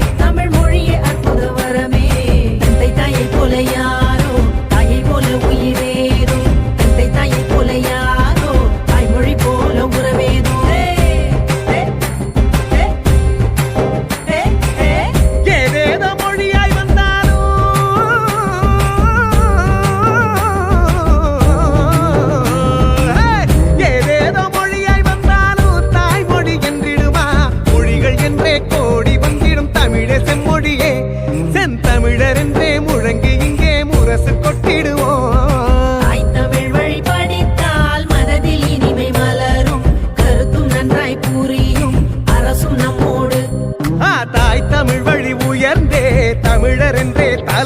me.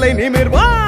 தலை நிமிர்வான்